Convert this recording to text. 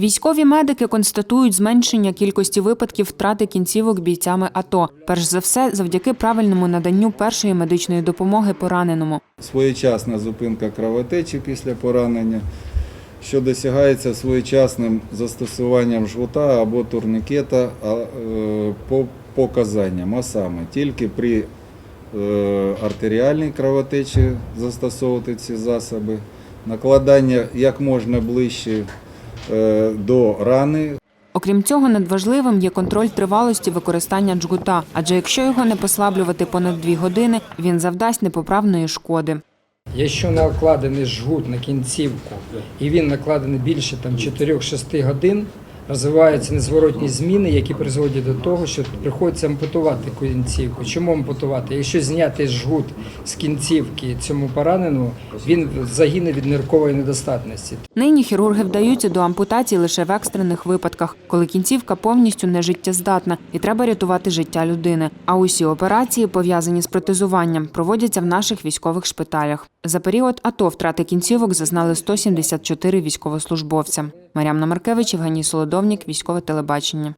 Військові медики констатують зменшення кількості випадків втрати кінцівок бійцями АТО. Перш за все, завдяки правильному наданню першої медичної допомоги пораненому. Своєчасна зупинка кровотечі після поранення, що досягається своєчасним застосуванням жгута або турнікета е, по показанням, а саме тільки при е, артеріальній кровотечі застосовувати ці засоби, накладання як можна ближче до рани, Окрім цього, надважливим є контроль тривалості використання джгута, адже якщо його не послаблювати понад дві години, він завдасть непоправної шкоди. Якщо накладений жгут на кінцівку і він накладений більше там 4-6 годин, розвиваються незворотні зміни, які призводять до того, що приходиться ампутувати кінцівку. Чому ампутувати? Якщо зняти жгут з кінцівки цьому пораненому, він загине від ниркової недостатності. Нині хірурги вдаються до ампутації лише в екстрених випадках, коли кінцівка повністю нежиттєздатна і треба рятувати життя людини. А усі операції, пов'язані з протезуванням, проводяться в наших військових шпиталях. За період АТО втрати кінцівок зазнали 174 військовослужбовця. Мар'ямна Маркевич, Євгеній Солодовнік, військове телебачення.